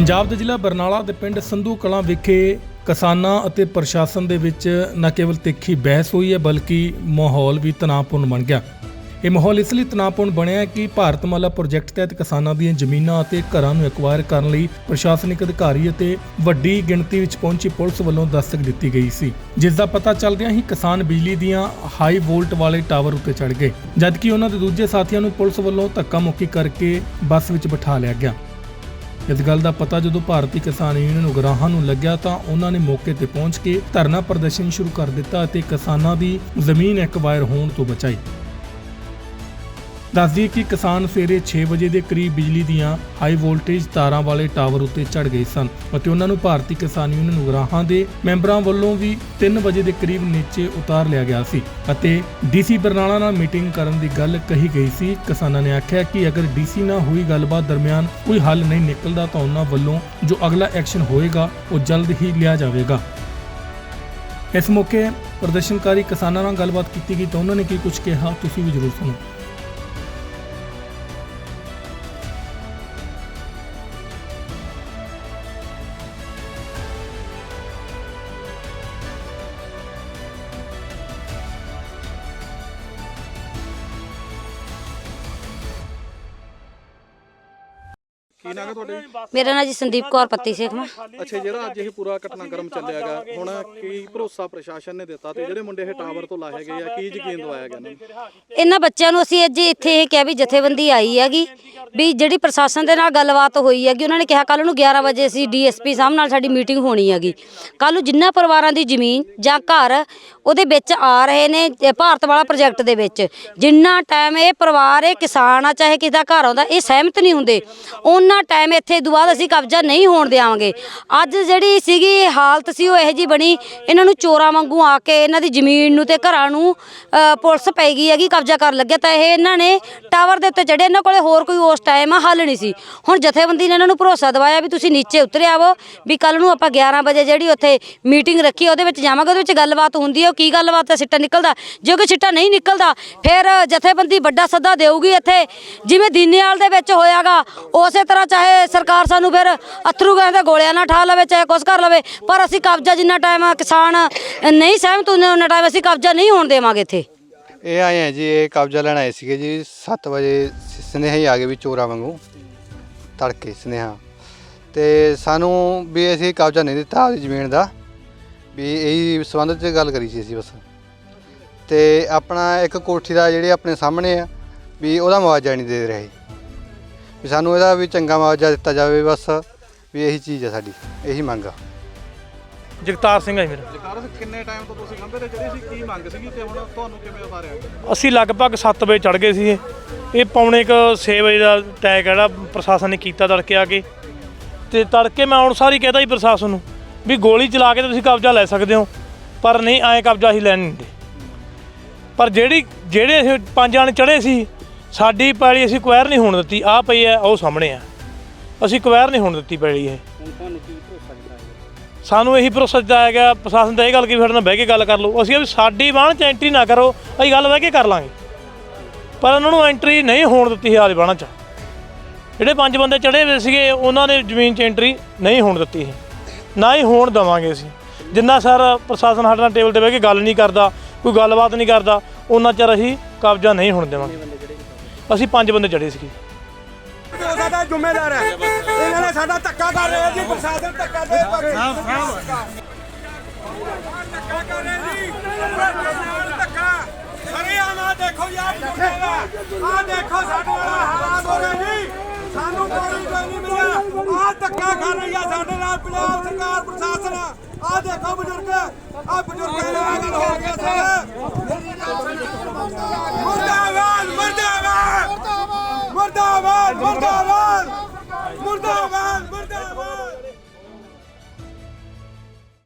ਪੰਜਾਬ ਦੇ ਜ਼ਿਲ੍ਹਾ ਬਰਨਾਲਾ ਦੇ ਪਿੰਡ ਸੰਧੂ ਕਲਾਂ ਵਿਖੇ ਕਿਸਾਨਾਂ ਅਤੇ ਪ੍ਰਸ਼ਾਸਨ ਦੇ ਵਿੱਚ ਨਾ ਕੇਵਲ ਤਿੱਖੀ ਬਹਿਸ ਹੋਈ ਹੈ, ਬਲਕਿ ਮਾਹੌਲ ਵੀ ਤਣਾਅਪੂਰਨ ਬਣ ਗਿਆ। ਇਹ ਮਾਹੌਲ ਇਸ ਲਈ ਤਣਾਅਪੂਰਨ ਬਣਿਆ ਕਿ ਭਾਰਤਮਾਲਾ ਪ੍ਰੋਜੈਕਟ ਤਹਿਤ ਕਿਸਾਨਾਂ ਦੀਆਂ ਜ਼ਮੀਨਾਂ ਅਤੇ ਘਰਾਂ ਨੂੰ ਐਕਵਾਇਰ ਕਰਨ ਲਈ ਪ੍ਰਸ਼ਾਸਨਿਕ ਅਧਿਕਾਰੀ ਅਤੇ ਵੱਡੀ ਗਿਣਤੀ ਵਿੱਚ ਪਹੁੰਚੀ ਪੁਲਿਸ ਵੱਲੋਂ ਦਸਤਕ ਦਿੱਤੀ ਗਈ ਸੀ। ਜਿਸ ਦਾ ਪਤਾ ਚੱਲਦਿਆਂ ਹੀ ਕਿਸਾਨ ਬਿਜਲੀ ਦੀਆਂ ਹਾਈ ਵੋਲਟ ਵਾਲੇ ਟਾਵਰ ਉੱਤੇ ਚੜ੍ਹ ਗਏ, ਜਦਕਿ ਉਹਨਾਂ ਦੇ ਦੂਜੇ ਸਾਥੀਆਂ ਨੂੰ ਪੁਲਿਸ ਵੱਲੋਂ ਧੱਕਾ ਮੁੱਕੀ ਕਰਕੇ ਬੱਸ ਵਿੱਚ ਬਿਠਾ ਲਿਆ ਗਿਆ। ਇਸ ਗੱਲ ਦਾ ਪਤਾ ਜਦੋਂ ਭਾਰਤੀ ਕਿਸਾਨ ਯੂਨੀਅਨ ਉਗਰਾਹਾਂ ਨੂੰ ਲੱਗਿਆ ਤਾਂ ਉਹਨਾਂ ਨੇ ਮੌਕੇ ਤੇ ਪਹੁੰਚ ਕੇ ਧਰਨਾ ਪ੍ਰਦਰਸ਼ਨ ਸ਼ੁਰੂ ਕਰ ਦਿੱਤਾ ਅਤੇ ਕਿਸਾਨਾਂ ਦੀ ਜ਼ਮੀਨ ਐਕਵਾਇਰ ਹੋਣ ਤੋਂ ਬਚਾਈ। ਦੱਸ ਦਈਏ ਕਿ ਕਿਸਾਨ ਸਵੇਰੇ 6 ਵਜੇ ਦੇ ਕਰੀਬ ਬਿਜਲੀ ਦੀਆਂ ਹਾਈ ਵੋਲਟੇਜ ਤਾਰਾਂ ਵਾਲੇ ਟਾਵਰ ਉੱਤੇ ਚੜ ਗਏ ਸਨ ਅਤੇ ਉਹਨਾਂ ਨੂੰ ਭਾਰਤੀ ਕਿਸਾਨ ਯੂਨੀਅਨ ਉਗਰਾਹਾਂ ਦੇ ਮੈਂਬਰਾਂ ਵੱਲੋਂ ਵੀ 3 ਵਜੇ ਦੇ ਕਰੀਬ ਨੀਚੇ ਉਤਾਰ ਲਿਆ ਗਿਆ ਸੀ ਅਤੇ ਡੀਸੀ ਬਰਨਾਲਾ ਨਾਲ ਮੀਟਿੰਗ ਕਰਨ ਦੀ ਗੱਲ ਕਹੀ ਗਈ ਸੀ। ਕਿਸਾਨਾਂ ਨੇ ਆਖਿਆ ਕਿ ਅਗਰ ਡੀਸੀ ਨਾਲ ਹੋਈ ਗੱਲਬਾਤ ਦਰਮਿਆਨ ਕੋਈ ਹੱਲ ਨਹੀਂ ਨਿਕਲਦਾ ਤਾਂ ਉਹਨਾਂ ਵੱਲੋਂ ਜੋ ਅਗਲਾ ਐਕਸ਼ਨ ਹੋਏਗਾ, ਉਹ ਜਲਦ ਹੀ ਲਿਆ ਜਾਵੇਗਾ। ਇਸ ਮੌਕੇ ਪ੍ਰਦਰਸ਼ਨਕਾਰੀ ਕਿਸਾਨਾਂ ਨਾਲ ਗੱਲਬਾਤ ਕੀਤੀ ਗਈ ਤਾਂ ਉਹਨਾਂ ਨੇ ਕੀ ਕੁਝ ਕਿਹਾ, ਤੁਸੀਂ ਵੀ ਜ਼ਰੂਰ ਸੁਣੋ। ਕੀ ਨਾਮ ਹੈ ਤੁਹਾਡੇ? ਮੇਰਾ ਨਾਂ ਜੀ ਸੰਦੀਪ ਕੌਰ ਪੱਤੀ ਸੇਖਵਾ ਅੱਛਾ ਜਿਹੜਾ ਅੱਜ ਇਹ ਪੂਰਾ ਘਟਨਾਕ੍ਰਮ ਚੱਲਿਆਗਾ ਹੁਣ ਕੀ ਭਰੋਸਾ ਪ੍ਰਸ਼ਾਸਨ ਨੇ ਦਿੱਤਾ ਤੇ ਜਿਹੜੇ ਮੁੰਡੇ ਇਹ ਟਾਵਰ ਤੋਂ ਲਾਏ ਗਏ ਆ ਕੀ ਯਕੀਨ ਦਵਾਇਆ ਗਿਆ ਇਹਨਾਂ ਨੂੰ? ਇਹਨਾਂ ਬੱਚਿਆਂ ਨੂੰ ਅਸੀਂ ਅੱਜ ਇੱਥੇ ਇਹ ਕਿਹਾ ਵੀ ਜਥੇਬੰਦੀ ਆਈ ਹੈਗੀ ਵੀ ਜਿਹੜੀ ਪ੍ਰਸ਼ਾਸਨ ਦੇ ਨਾਲ ਗੱਲਬਾਤ ਹੋਈ ਹੈਗੀ ਉਹਨਾਂ ਨੇ ਕਿਹਾ ਕੱਲ ਨੂੰ 11 ਵਜੇ ਅਸੀਂ ਡੀਐਸਪੀ ਸਾਹਿਬ ਨਾਲ ਸਾਡੀ ਮੀਟਿੰਗ ਹੋਣੀ ਹੈਗੀ। ਕੱਲ ਨੂੰ ਜਿੰਨਾ ਪਰਿਵਾਰਾਂ ਦੀ ਜ਼ਮੀਨ ਜਾਂ ਘਰ ਉਹਦੇ ਵਿੱਚ ਆ ਰਹੇ ਨੇ ਇਹ ਭਾਰਤ ਵਾਲਾ ਪ੍ਰੋਜੈਕਟ ਦੇ ਵਿੱਚ। ਜਿੰਨਾ ਟਾਈਮ ਇਹ ਪਰਿਵਾਰ ਇਹ ਕਿਸਾਨ ਆ ਚਾਹੇ ਕਿਸੇ ਦਾ ਘਰ ਆਉਂਦਾ ਇਹ ਸਹਿਮਤ ਨਹੀਂ ਹੁੰਦੇ। ਉਹਨਾਂ ਟਾਈਮ ਇੱਥੇ ਤੋਂ ਬਾਅਦ ਅਸੀਂ ਕਬਜ਼ਾ ਨਹੀਂ ਹੋਣ ਦੇਵਾਂਗੇ ਅੱਜ ਜਿਹੜੀ ਸੀਗੀ ਹਾਲਤ ਸੀ ਉਹ ਇਹੋ ਜੀ ਬਣੀ। ਇਹਨਾਂ ਨੂੰ ਚੋਰਾਂ ਵਾਂਗੂ ਆ ਕੇ ਇਹਨਾਂ ਦੀ ਜ਼ਮੀਨ ਨੂੰ ਤੇ ਘਰਾਂ ਨੂੰ ਅ, ਪੁਲਿਸ ਪੈ ਗਈ ਹੈਗੀ ਕਬਜ਼ਾ ਕਰਨ ਲੱਗਿਆ। ਤਾਂ ਇਹ ਇਹਨਾਂ ਨੇ ਟਾਵਰ ਦੇ ਉੱਤੇ ਚੜੇ ਇਹਨਾਂ ਕੋਲੇ ਹੋਰ ਕੋਈ ਉਸ ਟਾਈਮ ਹੱਲ ਨਹੀਂ ਸੀ। ਹੁਣ ਜਥੇਬੰਦੀ ਨੇ ਇਹਨਾਂ ਨੂੰ ਭਰੋਸਾ ਦਿਵਾਇਆ ਵੀ ਤੁਸੀਂ ਨੀਚੇ ਉਤਰ ਆਵੋ ਵੀ ਕੱਲ ਨੂੰ ਆਪਾਂ 11 ਵਜੇ ਜਿਹੜੀ ਉੱਥੇ ਮੀਟਿੰਗ ਰੱਖੀ ਉਹਦੇ ਵਿੱਚ ਜਾਵਾਂਗੇ ਉਹਦੇ ਵਿੱਚ ਗੱਲਬਾਤ ਹੁੰਦੀ ਹੈ ਉਹ ਕੀ ਗੱਲਬਾਤ ਹੈ, ਸਿੱਟਾ ਨਿਕਲਦਾ। ਜੇ ਕੋਈ ਸਿੱਟਾ ਨਹੀਂ ਨਿਕਲਦਾ, ਫਿਰ ਜਥੇਬੰਦੀ ਵੱਡਾ ਸੱਦਾ ਦੇਊਗੀ ਇੱਥੇ। ਜਿਵੇਂ ਦੀਨੇਵਾਲ ਦੇ ਵਿੱਚ ਹੋਇਆਗਾ, ਉਸੇ ਤਰ੍ਹਾਂ ਚਾਹੇ ਸਰਕਾਰ ਸਾਨੂੰ ਫਿਰ ਅਥਰੂ ਗੈਸ ਦੇ ਗੋਲਿਆਂ ਨਾਲ ਠਾ ਲਵੇ, ਚਾਹੇ ਕੁਛ ਕਰ ਲਵੇ, ਪਰ ਅਸੀਂ ਕਬਜ਼ਾ ਜਿੰਨਾ ਟਾਈਮ ਕਿਸਾਨ ਨਹੀਂ ਸਹਿਮਤ ਹੁੰਦੇ ਉਹਨਾਂ ਟਾਈਮ ਅਸੀਂ ਕਬਜ਼ਾ ਨਹੀਂ ਹੋਣ ਦੇਵਾਂਗੇ ਇੱਥੇ। ਇਹ ਆਏ ਆ ਜੀ, ਇਹ ਕਬਜ਼ਾ ਲੈਣ ਆਏ ਸੀਗੇ ਜੀ 7 ਵਜੇ ਸਨੇਹਾ ਹੀ ਆ ਗਏ ਵੀ ਚੋਰਾਂ ਵਾਂਗੂ, ਤੜਕੇ ਸਨੇਹਾ। ਤੇ ਸਾਨੂੰ ਵੀ ਅਸੀਂ ਕਬਜ਼ਾ ਨਹੀਂ ਦਿੱਤਾ ਜ਼ਮੀਨ ਦਾ। ਵੀ ਇਹੀ ਸੰਬੰਧ ਚ ਗੱਲ ਕਰੀ ਸੀ ਅਸੀਂ ਬਸ। ਤੇ ਆਪਣਾ ਇੱਕ ਕੋਠੀ ਦਾ ਜਿਹੜੇ ਆਪਣੇ ਸਾਹਮਣੇ ਆ ਵੀ ਉਹਦਾ ਮੁਆਵਜ਼ਾ ਨਹੀਂ ਦੇ ਰਹੇ। ਵੀ ਸਾਨੂੰ ਇਹਦਾ ਵੀ ਚੰਗਾ ਮੁਆਵਜ਼ਾ ਦਿੱਤਾ ਜਾਵੇ ਬਸ ਵੀ ਇਹੀ ਚੀਜ਼ ਆ ਸਾਡੀ ਇਹੀ ਮੰਗ ਆ। ਜਗਤਾਰ ਸਿੰਘ ਹੈ ਜੀ ਮੇਰਾ। ਜਕਾਰ ਕਿੰਨੇ ਟਾਈਮ ਤੋਂ ਤੁਸੀਂ ਖੰਭੇ ਤੇ ਚੜੇ ਸੀ ਕੀ ਮੰਗ ਸੀਗੀ ਤੇ ਹੁਣ ਤੁਹਾਨੂੰ ਕਿਵੇਂ ਉਤਾਰਿਆ? ਅਸੀਂ ਲਗਭਗ 7 ਵਜੇ ਚੜ ਗਏ ਸੀ ਇਹ ਪੌਣੇ ਕ 6 ਵਜੇ ਦਾ ਟੈਗ ਜਿਹੜਾ ਪ੍ਰਸ਼ਾਸਨ ਨੇ ਕੀਤਾ ਤੜਕੇ ਆ ਕੇ। ਤੇ ਤੜਕੇ ਮੈਂ ਹੁਣ ਸਾਰੀ ਕਹਿਤਾ ਜੀ ਪ੍ਰਸ਼ਾਸਨ ਨੂੰ। ਵੀ ਗੋਲੀ ਚਲਾ ਕੇ ਤੇ ਤੁਸੀਂ ਕਬਜ਼ਾ ਲੈ ਸਕਦੇ ਹੋ। ਪਰ ਨਹੀਂ ਐਂ ਕਬਜ਼ਾ ਅਸੀਂ ਲੈਣ ਨਹੀਂ ਦਿੰਦੇ। ਪਰ ਜਿਹੜੀ ਜਿਹੜੇ ਅਸੀਂ ਪੰਜ ਜਾਣੇ ਚੜੇ ਸੀ ਸਾਡੀ ਪੈਲੀ ਅਸੀਂ ਕੁਐਰ ਨਹੀਂ ਹੋਣ ਦਿੱਤੀ। ਆ ਪਈ ਹੈ ਉਹ ਸਾਹਮਣੇ ਆ ਅਸੀਂ ਕੁਐਰ ਨਹੀਂ ਹੋਣ ਦਿੱਤੀ ਪੈਲੀ ਇਹ। ਸਾਨੂੰ ਇਹੀ ਭਰੋਸਾ ਦਿੱਤਾ ਗਿਆ ਪ੍ਰਸ਼ਾਸਨ ਦਾ ਇਹ ਗੱਲ ਕਿ ਸਾਡੇ ਨਾਲ ਬਹਿ ਕੇ ਗੱਲ ਕਰ ਲਓ। ਅਸੀਂ ਵੀ ਸਾਡੀ ਬਾਣ ਚ ਐਂਟਰੀ ਨਾ ਕਰੋ ਅਸੀਂ ਗੱਲ ਬਹਿ ਕੇ ਕਰ ਲਾਂਗੇ। ਪਰ ਉਹਨਾਂ ਨੂੰ ਐਂਟਰੀ ਨਹੀਂ ਹੋਣ ਦਿੱਤੀ ਹਾਲੇ ਬਾਣਾ ਚ। ਜਿਹੜੇ ਪੰਜ ਬੰਦੇ ਚੜੇ ਹੋਏ ਸੀਗੇ ਉਹਨਾਂ ਨੇ ਜ਼ਮੀਨ 'ਚ ਐਂਟਰੀ ਨਹੀਂ ਹੋਣ ਦਿੱਤੀ ਸੀ। ਨਾ ਹੀ ਹੋਣ ਦਵਾਂਗੇ ਅਸੀਂ। ਜਿੰਨਾ ਸਰ ਪ੍ਰਸ਼ਾਸਨ ਸਾਡੇ ਨਾਲ ਟੇਬਲ ਤੇ ਬਹਿ ਕੇ ਗੱਲ ਨਹੀਂ ਕਰਦਾ ਕੋਈ ਗੱਲਬਾਤ ਨਹੀਂ ਕਰਦਾ ਉਹਨਾਂ ਚਿਰ ਅਸੀਂ ਕਬਜ਼ਾ ਨਹੀਂ ਹੋਣ ਦੇਵਾਂਗੇ। ਅਸੀਂ ਪੰਜ ਬੰਦੇ ਚੜੇ ਸੀਗੇ। ਉਹ ਸਾਡਾ ਜ਼ਿੰਮੇਦਾਰ ਹੈ। ਇਹਨਾਂ ਨੇ ਸਾਡਾ ਧੱਕਾ ਕਰ ਰਹੇ ਜੀ ਪ੍ਰਸ਼ਾਸਨ ਧੱਕਾ ਦੇ ਪਰੇ ਸਾਹ ਸਾਹ ਧੱਕਾ ਕਰ ਰਹੇ ਜੀ ਪ੍ਰਸ਼ਾਸਨ ਧੱਕਾ ਸਾਰੇ ਆਣਾ ਦੇਖੋ ਯਾਰ ਆ ਦੇਖੋ ਸਾਡੇ ਨਾਲ ਹਾਲਾਤ ਹੋ ਰਹੇ ਜੀ। ਸਾਨੂੰ ਕੋਈ ਨਹੀਂ ਮਿਲਿਆ। ਆ ਧੱਕਾ ਖਾ ਰਹੀ ਆ ਸਾਡੇ ਨਾਲ ਪੰਜਾਬ ਸਰਕਾਰ, ਪ੍ਰਸ਼ਾਸਨ। ਆ ਦੇਖੋ ਬਜ਼ੁਰਗ ਆ ਬਜ਼ੁਰਗਾਂ ਨਾਲ ਗੱਲ ਹੋ ਗਿਆ ਸਰ।